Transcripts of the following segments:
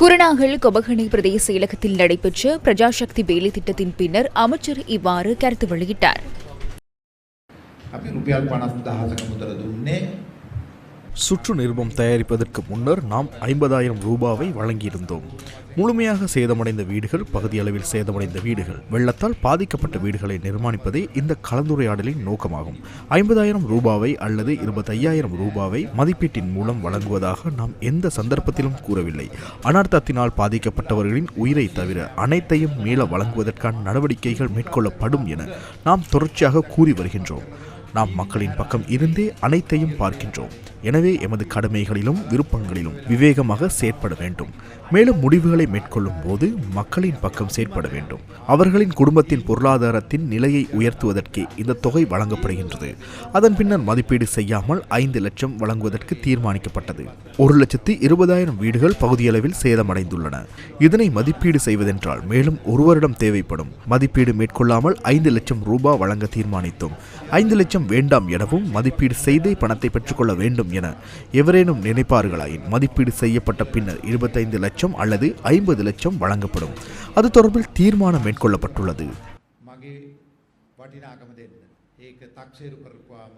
குருநாகல் கொபகனை பிரதேச இலக்கத்தில் நடைபெற்ற பிரஜாசக்தி வேலை திட்டத்தின் பின்னர் அமைச்சர் இவ்வாறு கருத்து வெளியிட்டார். சுற்று நிருபம் தயாரிப்பதற்கு முன்னர் நாம் ஐம்பதாயிரம் ரூபாவை வழங்கியிருந்தோம். முழுமையாக சேதமடைந்த வீடுகள் பகுதியளவில் சேதமடைந்த வீடுகள் வெள்ளத்தால் பாதிக்கப்பட்ட வீடுகளை நிர்மாணிப்பதே இந்த கலந்துரையாடலின் நோக்கமாகும். ஐம்பதாயிரம் ரூபாவை அல்லது இருபத்தையாயிரம் ரூபாவை மதிப்பீட்டின் மூலம் வழங்குவதாக நாம் எந்த சந்தர்ப்பத்திலும் கூறவில்லை. அனர்த்தத்தினால் பாதிக்கப்பட்டவர்களின் உயிரை தவிர அனைத்தையும் மீள வழங்குவதற்கான நடவடிக்கைகள் மேற்கொள்ளப்படும் என நாம் தொடர்ச்சியாக கூறி வருகின்றோம். நாம் மக்களின் பக்கம் இருந்தே அனைத்தையும் பார்க்கின்றோம். எனவே எமது கடமைகளிலும் விருப்பங்களிலும் விவேகமாக செயற்பட வேண்டும். மேலும் முடிவுகளை மேற்கொள்ளும் போது மக்களின் பக்கம் செயற்பட வேண்டும். அவர்களின் குடும்பத்தின் பொருளாதாரத்தின் நிலையை உயர்த்துவதற்கே இந்த தொகை வழங்கப்படுகின்றது. அதன் பின்னர் மதிப்பீடு செய்யாமல் ஐந்து லட்சம் வழங்குவதற்கு தீர்மானிக்கப்பட்டது. ஒரு லட்சத்தி இருபதாயிரம் வீடுகள் பகுதியளவில் சேதமடைந்துள்ளன. இதனை மதிப்பீடு செய்வதென்றால் மேலும் ஒரு வருடம் தேவைப்படும். மதிப்பீடு மேற்கொள்ளாமல் ஐந்து லட்சம் ரூபாய் வழங்க தீர்மானித்தோம். ஐந்து லட்சம் வேண்டாம் எனவும் மதிப்பீடு செய்தே பணத்தை பெற்றுக்கொள்ள வேண்டும் என எவரேனும் நினைப்பார்களாயின் மதிப்பீடு செய்யப்பட்ட பின்னர் இருபத்தைந்து லட்சம் அல்லது ஐம்பது லட்சம் வழங்கப்படும் அது தொடர்பில் தீர்மானம் மேற்கொள்ளப்பட்டுள்ளது මගේ වටිනාකම දෙන්න. ඒක තක්සේරු කරපුවාම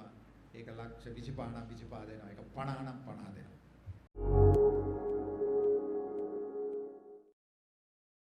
ඒක ලක්ෂ විසිපානම් විසිපා දෙනවා එක පණහනම් පනා දෙනවා.